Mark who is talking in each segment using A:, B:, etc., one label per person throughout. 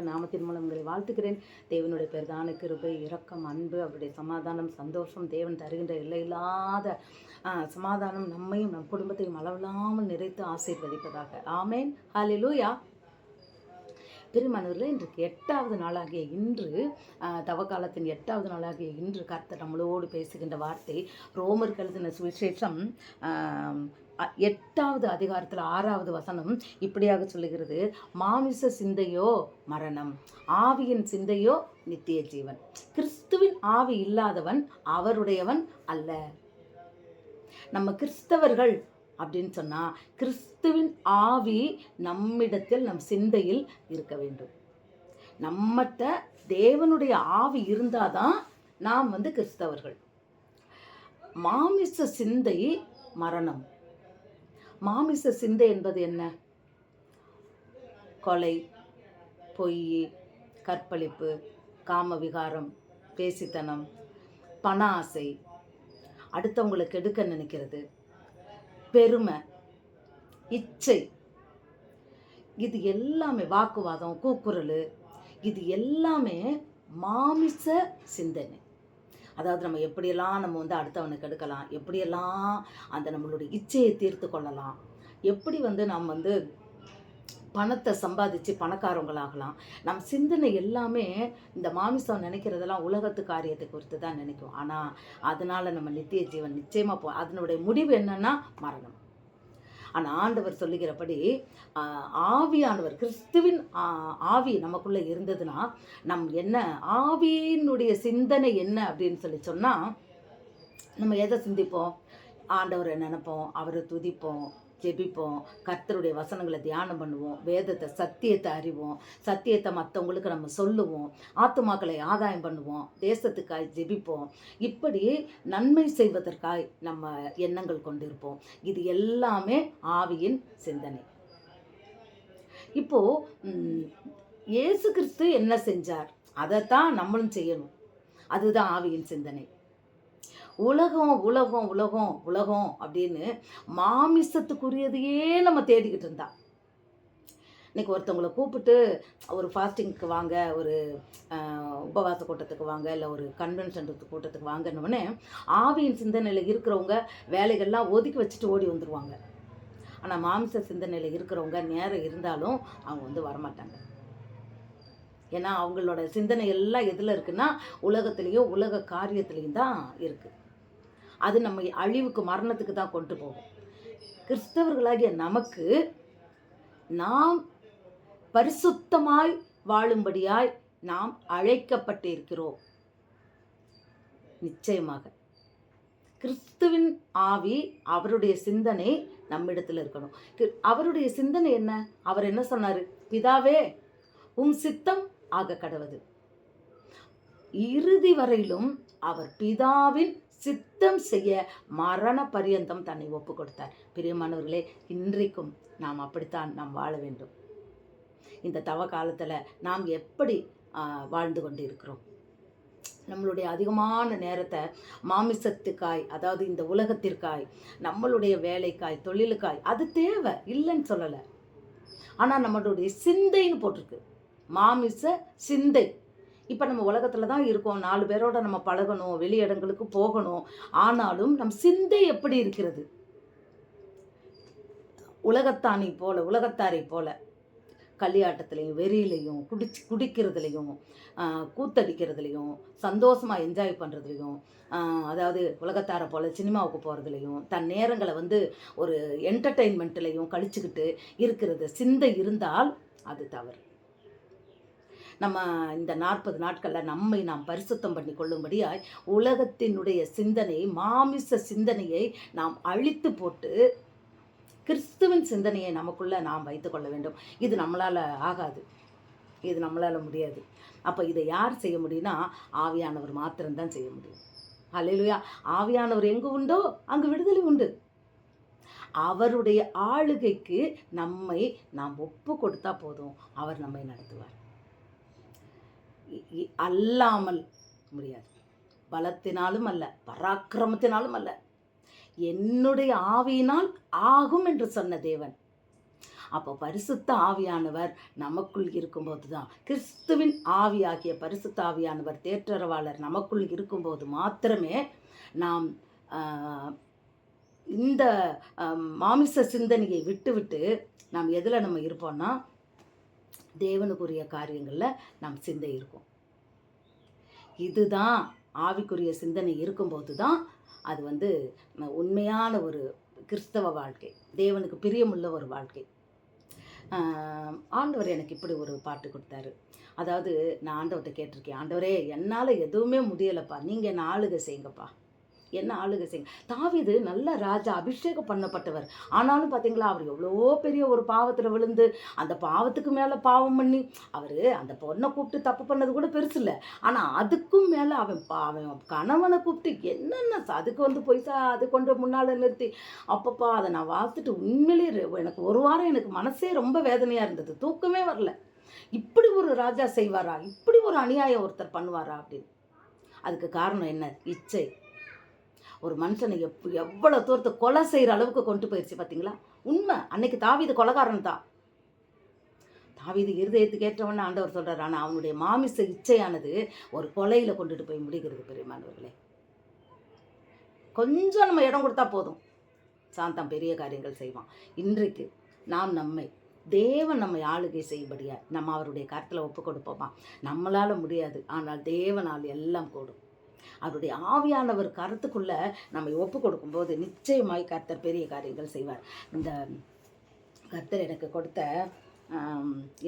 A: நாமத்தின் மூலம் உங்களை வாழ்த்துக்கிறேன். தேவனுடைய பெருதான கிருபை இரக்கம் அன்பு அவருடைய சமாதானம் சந்தோஷம் தேவன் தருகின்ற எல்லையில்லாத சமாதானம் நம்மையும் நம் குடும்பத்தையும் அளவில்லாமல் நிறைத்து ஆசீர்வதிப்பதாக. ஆமேன். ஹாலிலூயா பிரிமானவர்களே இன்றைக்கு எட்டாவது நாளாகிய இன்று ஆஹ், தவக்காலத்தின் எட்டாவது நாளாகிய இன்று கர்த்தர் நம்மளோடு பேசுகின்ற வார்த்தை ரோமர் எழுதின சுவிசேஷம் எட்டாவது அதிகாரத்தில் ஆறாவது வசனம் இப்படியாக சொல்லுகிறது. மாமிச சிந்தையோ மரணம் ஆவியின் சிந்தையோ நித்திய ஜீவன். கிறிஸ்துவின் ஆவி இல்லாதவன் அவருடையவன் அல்ல. நம்ம கிறிஸ்தவர்கள் அப்படின்னு சொன்னால் கிறிஸ்துவின் ஆவி நம்மிடத்தில் நம் சிந்தையில் இருக்க வேண்டும். நம்மகிட்ட தேவனுடைய ஆவி இருந்தால் தான் நாம் வந்து கிறிஸ்தவர்கள். மாமிச சிந்தை மரணம். மாமிச சிந்தை என்பது என்ன? கொலை பொய் கற்பழிப்பு காமவிகாரம் பேசித்தனம் பண ஆசை. அடுத்தவங்களை கெடுக்க நினைக்கிறது. பெருமை இச்சை. இது எல்லாமே வாக்குவாதம் கூக்குரல். இது எல்லாமே மாமிச சிந்தனை. அதாவது நம்ம எப்படியெல்லாம் நம்ம வந்து அடுத்தவனுக்கு எடுக்கலாம் எப்படியெல்லாம் அந்த நம்மளுடைய இச்சையை தீர்த்து கொள்ளலாம் எப்படி வந்து நாம் வந்து பணத்தை சம்பாதிச்சு பணக்காரவங்களாகலாம். நம் சிந்தனை எல்லாமே இந்த மாமிசம் நினைக்கிறதெல்லாம் உலகத்து காரியத்தை குறித்து தான் நினைக்கும். ஆனால் அதனால் நம்ம நித்திய ஜீவன் நிச்சயமாக போ அதனுடைய முடிவு என்னன்னா மரணம். ஆனால் ஆண்டவர் சொல்லுகிறபடி ஆவியானவர் கிறிஸ்துவின் ஆவி நமக்குள்ளே இருந்ததுன்னா நம் என்ன ஆவியினுடைய சிந்தனை என்ன அப்படின்னு சொல்லி சொன்னால் நம்ம எதை சிந்திப்போம்? ஆண்டவரை நினைப்போம் அவரை துதிப்போம் ஜெபிப்போம். கர்த்தருடைய வசனங்களை தியானம் பண்ணுவோம். வேதத்தை சத்தியத்தை அறிவோம். சத்தியத்தை மற்றவங்களுக்கு நம்ம சொல்லுவோம். ஆத்துமாக்களை ஆதாயம் பண்ணுவோம். தேசத்துக்காய் ஜெபிப்போம். இப்படி நன்மை செய்வதற்காய் நம்ம எண்ணங்கள் கொண்டிருப்போம். இது எல்லாமே ஆவியின் சிந்தனை. இப்போ இயேசு கிறிஸ்து என்ன செஞ்சார்? அதைத்தான் நம்மளும் செய்யணும். அதுதான் ஆவியின் சிந்தனை. உலகம் உலகம் உலகம் உலகம் அப்படின்னு மாமிசத்துக்குரியதையே நம்ம தேடிக்கிட்டு இருந்தா. இன்னைக்கு ஒருத்தவங்களை கூப்பிட்டு ஒரு ஃபாஸ்டிங்க்கு வாங்க ஒரு உபவாச கூட்டத்துக்கு வாங்க இல்லை ஒரு கன்வென்ஷன் கூட்டத்துக்கு வாங்கன்னொடனே ஆவியின் சிந்தனையில் இருக்கிறவங்க வேலைகள்லாம் ஒதுக்கி வச்சுட்டு ஓடி வந்துடுவாங்க ஆனால் மாமிச சிந்தனையில் இருக்கிறவங்க நேரம் இருந்தாலும் அவங்க வந்து வரமாட்டாங்க. ஏன்னா அவங்களோட சிந்தனை எல்லாம் எதில் இருக்குன்னா உலகத்துலேயும் உலக காரியத்துலேயும் தான் இருக்குது அது நம்ம அழிவுக்கு மரணத்துக்கு தான் கொண்டு போகும். கிறிஸ்தவர்களாகிய நமக்கு நாம் பரிசுத்தமாய் வாழும்படியாய் நாம் அழைக்கப்பட்டிருக்கிறோம். நிச்சயமாக. கிறிஸ்துவின் ஆவி அவருடைய சிந்தனை நம்மிடத்தில் இருக்கணும். கி- அவருடைய சிந்தனை என்ன? அவர் என்ன சொன்னார்? பிதாவே உம் சித்தம் ஆக கடவுது இறுதி வரையிலும் அவர் பிதாவின் சித்தம் செய்ய மரண பரியந்தம் தன்னை ஒப்பு கொடுத்தார் பிரியமானவர்களே இன்றைக்கும் நாம் அப்படித்தான் நாம் வாழ வேண்டும். இந்த தவ காலத்தில் நாம் எப்படி வாழ்ந்து கொண்டு இருக்கிறோம் நம்மளுடைய அதிகமான நேரத்தை மாமிசத்துக்காய் அதாவது இந்த உலகத்திற்காய் நம்மளுடைய வேலைக்காய் தொழிலுக்காய் அது தேவை இல்லைன்னு சொல்லலை. ஆனால் நம்மளுடைய சிந்தைன்னு போட்டிருக்கு. மாமிச சிந்தை. இப்போ நம்ம உலகத்தில் தான் இருக்கோம். நாலு பேரோட நம்ம பழகணும். வெளி இடங்களுக்கு போகணும். ஆனாலும் நம் சிந்தை எப்படி இருக்கிறது? உலகத்தானை போல உலகத்தாரை போல. களியாட்டத்துலேயும் வெறியிலையும் குடிச்சு குடிக்கிறதுலையும் கூத்தடிக்கிறதுலையும் சந்தோஷமாக என்ஜாய் பண்ணுறதுலையும் அதாவது உலகத்தாரை போல் சினிமாவுக்கு போகிறதுலையும் தன் நேரங்களை வந்து ஒரு என்டர்டெயின்மெண்ட்லையும் கழிச்சுக்கிட்டு இருக்கிறது. சிந்தை இருந்தால் அது தவறு. நம்ம இந்த நாற்பது நாட்களில் நம்மை நாம் பரிசுத்தம் பண்ணி கொள்ளும்படியாய் உலகத்தினுடைய சிந்தனை மாமிச சிந்தனையை நாம் அழித்து போட்டு கிறிஸ்துவின் சிந்தனையை நமக்குள்ளே நாம் வைத்துக்கொள்ள வேண்டும். இது நம்மளால் ஆகாது. இது நம்மளால் முடியாது. அப்போ இதை யார் செய்ய முடியும்னா ஆவியானவர் மாத்திரம்தான் செய்ய முடியும். அல்லேலூயா ஆவியானவர் எங்கு உண்டோ அங்கு விடுதலை உண்டு. அவருடைய ஆளுகைக்கு நம்மை நாம் ஒப்பு கொடுத்தா போதும். அவர் நம்மை நடத்துவார். அல்லாமல் முடியாது. பலத்தினாலும் அல்ல பராக்கிரமத்தினாலும் அல்ல. என்னுடைய ஆவியினால் ஆகும் என்று சொன்ன தேவன். அப்போ பரிசுத்த ஆவியானவர் நமக்குள் இருக்கும்போது தான் கிறிஸ்துவின் ஆவியாகிய பரிசுத்த ஆவியானவர் தேற்றரவாளர் நமக்குள் இருக்கும்போது மாத்திரமே நாம் இந்த மாமிச சிந்தனையை விட்டுவிட்டு நாம் எதில் நம்ம இருப்போம்னா தேவனுக்குரிய காரியங்களில் நம் சிந்தை இருக்கும். இதுதான் ஆவிக்குரிய சிந்தனை இருக்கும்போது தான் அது வந்து உண்மையான ஒரு கிறிஸ்தவ வாழ்க்கை தேவனுக்கு பிரியமுள்ள ஒரு வாழ்க்கை. ஆண்டவர் எனக்கு இப்படி ஒரு பாட்டு கொடுத்தாரு. அதாவது நான் ஆண்டவர்கிட்ட கேட்டிருக்கேன் ஆண்டவரே என்னால் எதுவுமே முடியலைப்பா நீங்கள் என்ன ஆளுகை செய்யுங்கப்பா. என்ன ஆளுகை செய்யுங்க தாவிது நல்ல ராஜா அபிஷேகம் பண்ணப்பட்டவர். ஆனாலும் பார்த்தீங்களா அவர் எவ்வளோ பெரிய ஒரு பாவத்தில் விழுந்து அந்த பாவத்துக்கு மேலே பாவம் பண்ணி அவர் அந்த பொண்ணை கூப்பிட்டு தப்பு பண்ணது கூட பெருசு இல்லை. ஆனால் அதுக்கும் மேலே அவன் பா- அவன் கணவனை கூப்பிட்டு என்னென்ன அதுக்கு வந்து பொய்சா அது கொண்டு முன்னால் நிறுத்தி அப்பப்பா அதை நான் வாசிட்டு உண்மையிலேயே எனக்கு ஒரு வாரம் எனக்கு மனசே ரொம்ப வேதனையாக இருந்தது. தூக்கமே வரல. இப்படி ஒரு ராஜா செய்வாரா? இப்படி ஒரு அநியாயம் ஒருத்தர் பண்ணுவாரா அப்படின்னு. அதுக்கு காரணம் என்ன? இச்சை. ஒரு மனுஷனை எப் எவ்வளோ தூரத்தை கொலை செய்கிற அளவுக்கு கொண்டு போயிடுச்சு பார்த்தீங்களா உண்மை. அன்னைக்கு தாவீது கொலகாரன் தான். தாவீது இருதயத்துக்கு ஏற்றவன்னு ஆண்டவர் சொல்கிறார் ஆனால் அவனுடைய மாமிச இச்சையானது ஒரு கொலையில் கொண்டுட்டு போய் முடிகிறது பெரியமானவர்களே. கொஞ்சம் நம்ம இடம் கொடுத்தா போதும். சாந்தம் பெரிய காரியங்கள் செய்வான். இன்றைக்கு நாம் நம்மை தேவன் நம்மை ஆளுகை செய்யும்படியா நம்ம அவருடைய கருத்தில் ஒப்பு கொடுப்போமா? நம்மளால் முடியாது. ஆனால் தேவனால் எல்லாம் கூடும். அவருடைய ஆவியானவர் கருத்துக்குள்ளே நம்மை ஒப்பு கொடுக்கும்போது நிச்சயமாய் கர்த்தர் பெரிய காரியங்கள் செய்வார். இந்த கர்த்தர் எனக்கு கொடுத்த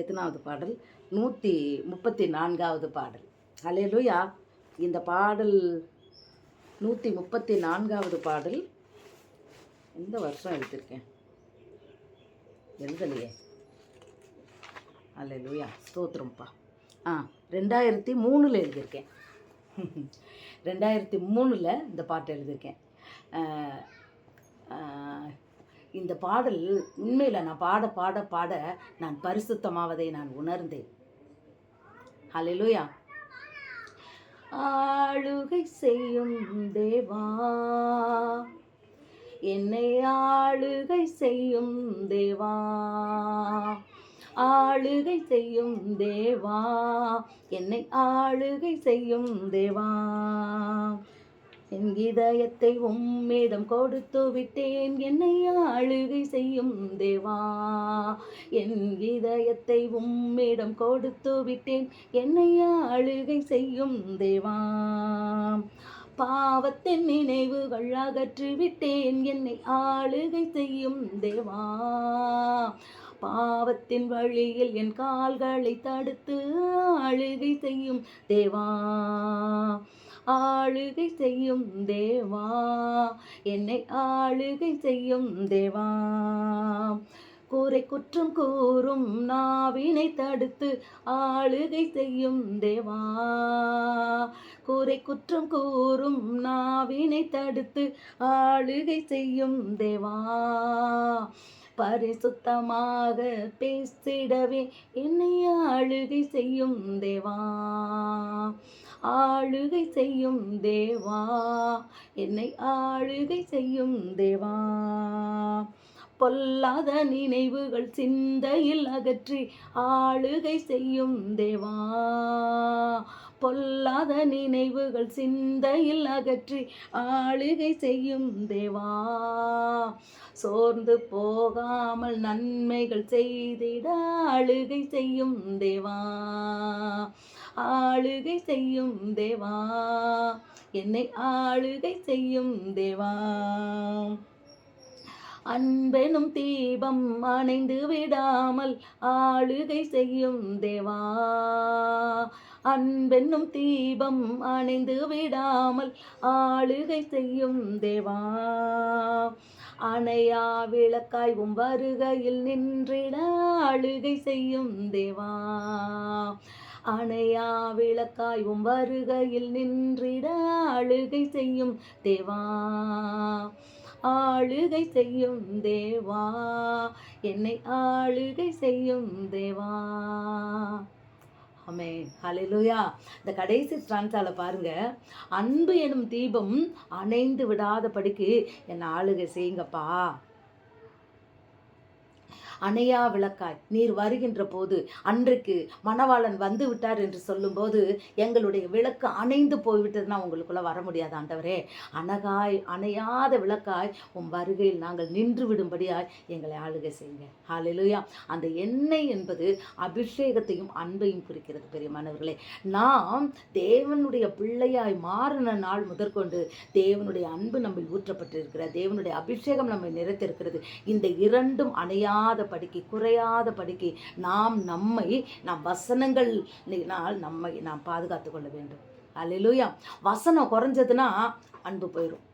A: எத்தனாவது பாடல்? நூற்றி முப்பத்தி நான்காவது பாடல். ஹalleluya. இந்த பாடல் நூற்றி முப்பத்தி நான்காவது பாடல். எந்த வருஷம் எழுதியிருக்கேன் எழுதலையே. அல்லேலூயா ஸ்தோத்திரம்ப்பா. ஆ ரெண்டாயிரத்தி மூணில் எழுதியிருக்கேன். ரெண்டாயிரத்தி மூணில் இந்த பாட்டு எழுதியிருக்கேன். இந்த பாடல் உண்மையில் நான் பாட பாட பாட நான் பரிசுத்தமாவதை நான் உணர்ந்தேன். ஹalleluya. ஆளுகை செய்யும் தேவா என்னை ஆளுகை செய்யும் தேவா. ஆளுகை செய்யும் தேவா. என்னை ஆளுகை செய்யும் தேவா. என் இதயத்தை உம்மிடம் கொடுத்து விட்டேன். என்னை ஆளுகை செய்யும் தேவா. என் இதயத்தை உம்மிடம் கொடுத்து விட்டேன். என்னை ஆளுகை செய்யும் தேவா. பாவத்தின் நினைவுகள் அகற்றிவிட்டேன். என்னை ஆளுகை செய்யும் தேவா. பாவத்தின் வழியில் என் கால்களை தடுத்து ஆளுகை செய்யும் தேவா. ஆளுகை செய்யும் தேவா. என்னை ஆளுகை செய்யும் தேவா. கூரை குற்றம் கூறும் நாவினை தடுத்து ஆளுகை செய்யும் தேவா. கூரை குற்றம் கூறும் நாவினை தடுத்து ஆளுகை செய்யும் தேவா. பரிசுத்தமாக பேசிடவே என்னை ஆளுகை செய்யும் தேவா. ஆளுகை செய்யும் தேவா. என்னை ஆளுகை செய்யும் தேவா. பொல்லாத நினைவுகள் சிந்தையில் அகற்றி ஆளுகை செய்யும் தேவா. பொல்லாத நினைவுகள் சிந்தையில் அகற்றி ஆளுகை செய்யும் தேவா. சோர்ந்து போகாமல் நன்மைகள் செய்திட ஆளுகை செய்யும் தேவா. ஆளுகை செய்யும் தேவா. என்னை ஆளுகை செய்யும் தேவா. அன்பெனும் தீபம் அணைந்து விடாமல் ஆளுகை செய்யும் தேவா. அன்பென்னும் தீபம் அணைந்து விடாமல் ஆளுகை செய்யும் தேவா. அணையா விளக்காய் உம் வருகையில் நின்றிட ஆளுகை செய்யும் தேவா. அணையா விளக்காய் உம் வருகையில் நின்றிட ஆளுகை செய்யும் தேவா. ஆளுகை செய்யும் தேவா. என்னை ஆளுகை செய்யும் தேவா. ஆமே ஹalleluya. இந்த கடைசி ஸ்டான்ஸால பாருங்க. அன்பு எனும் தீபம் அணைந்து விடாதபடிக்கு என்னை ஆளுகை செய்யுங்கப்பா. அணையா விளக்காய் நீர் வருகின்ற போது அன்றைக்கு மணவாளன் வந்து விட்டார் என்று சொல்லும்போது எங்களுடைய விளக்கு அணைந்து போய்விட்டதுன்னா உங்களுக்குள்ளே வர முடியாது ஆண்டவரே. அணகாய் அணையாத விளக்காய் உன் வருகையில் நாங்கள் நின்று விடும்படியாய் எங்களை ஆளுகை செய்யுங்க. ஹாலிலுயா அந்த எண்ணெய் என்பது அபிஷேகத்தையும் அன்பையும் குறிக்கிறது பெரியமானவர்களே. நாம் தேவனுடைய பிள்ளையாய் மாறின நாள் முதற்கொண்டு தேவனுடைய அன்பு நம்மில் ஊற்றப்பட்டிருக்கிற தேவனுடைய அபிஷேகம் நம்மை நிறைத்திருக்கிறது. இந்த இரண்டும் அணையாத படிக்கு குறையாத படிக்கு. நாம் நம்மை நாம் வசனங்கள்னால் நம்மை நாம் பாதுகாத்து கொள்ள வேண்டும். அல்லேலூயா. வசனம் குறைஞ்சதுன்னா அன்பு போயிடும்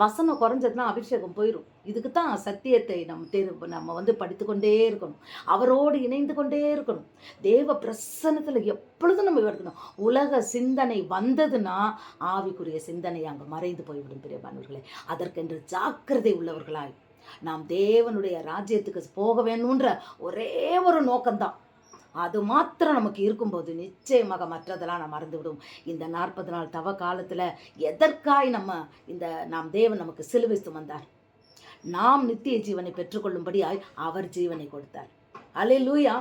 A: வசனம் குறைஞ்சதுன்னா அபிஷேகம் போயிடும் இதுக்கு தான் சத்தியத்தை நம்ம தெரு நம்ம வந்து படித்துக்கொண்டே இருக்கணும். அவரோடு இணைந்து கொண்டே இருக்கணும். தேவ பிரசன்னத்தில் எப்பொழுதும் நம்ம எடுக்கணும் உலக சிந்தனை வந்ததுன்னா ஆவிக்குரிய சிந்தனை அங்கே மறைந்து போய்விடும் பிரியமானவர்களே. அதற்கென்று ஜாக்கிரதை உள்ளவர்களாய் நாம் தேவனுடைய ராஜ்யத்துக்கு போக வேணுன்ற ஒரே ஒரு நோக்கம்தான். அது மாத்திரம் நமக்கு இருக்கும்போது நிச்சயமாக மற்றதெல்லாம் நம்ம மறந்து விடும் இந்த நாற்பது நாள் தவ காலத்தில் எதற்காய் நம்ம இந்த நாம் தேவன் நமக்கு சிலுவை சுமந்தார் நாம் நித்திய ஜீவனை பெற்றுக்கொள்ளும்படியாய் அவர் ஜீவனை கொடுத்தார். அலே லூயா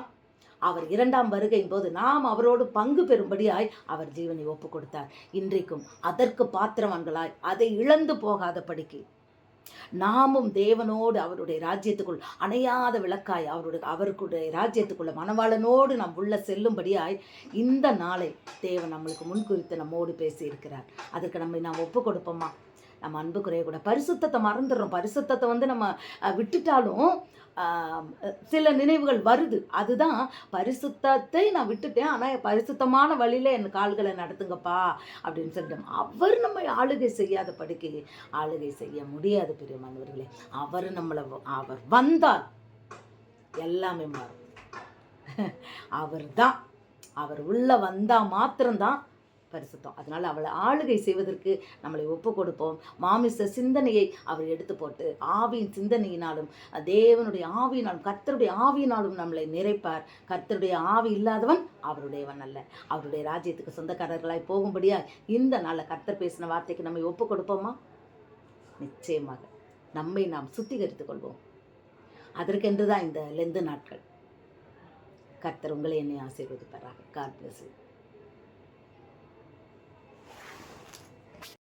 A: அவர் இரண்டாம் வருகையின் போது நாம் அவரோடு பங்கு பெறும்படியாய் அவர் ஜீவனை ஒப்பு கொடுத்தார் இன்றைக்கும் அதற்கு பாத்திரவான்களாய் அதை இழந்து போகாத படிக்கு நாமும் தேவனோடு அவருடைய ராஜ்யத்துக்குள் அணையாத விளக்காய் அவருடைய அவருக்குடைய ராஜ்யத்துக்குள்ள மணவாளனோடு நாம் உள்ள செல்லும்படியாய் இந்த நாளை தேவன் நம்மளுக்கு முன்குறித்து நம்மோடு பேசியிருக்கிறார். அதற்கு நம்மை நாம் ஒப்பு கொடுப்போமா? நம்ம அன்பு கூட பரிசுத்தத்தை மறந்துடுறோம். பரிசுத்தத்தை வந்து நம்ம அஹ், விட்டுட்டாலும் சில நினைவுகள் வருது. அதுதான் பரிசுத்தத்தை நான் விட்டுட்டேன். ஆனால் பரிசுத்தமான வழியில் என் கால்களை நடத்துங்கப்பா அப்படின்னு சொல்லிட்டோம் அவர் நம்மை ஆளுகை செய்யாத படிக்கு ஆளுகை செய்ய முடியாது பெரியமானவர்களே அவர் நம்மளை அவர் வந்தால் எல்லாமே மாறும். அவர் தான் அவர் உள்ளே வந்தால் மாத்திரம்தான் பரிசுத்தம். அதனால் அவளை ஆளுகை செய்வதற்கு நம்மளை ஒப்பு கொடுப்போம் மாமிச சிந்தனையை அவர் எடுத்து போட்டு ஆவியின் சிந்தனையினாலும் தேவனுடைய ஆவியினாலும் கர்த்தருடைய ஆவியினாலும் நம்மளை நிறைப்பார். கர்த்தருடைய ஆவி இல்லாதவன் அவருடையவன் அல்ல. அவருடைய ராஜ்யத்துக்கு சொந்தக்காரர்களாய் போகும்படியா இந்த நாளில் கர்த்தர் பேசின வார்த்தைக்கு நம்மை ஒப்பு கொடுப்போமா நிச்சயமாக. நம்மை நாம் சுத்திகரித்து கொள்வோம். அதற்கென்று தான் இந்த லெந்து நாட்கள். கர்த்தர் உங்களை என்னை ஆசீர்வதிப்பாராக. God plus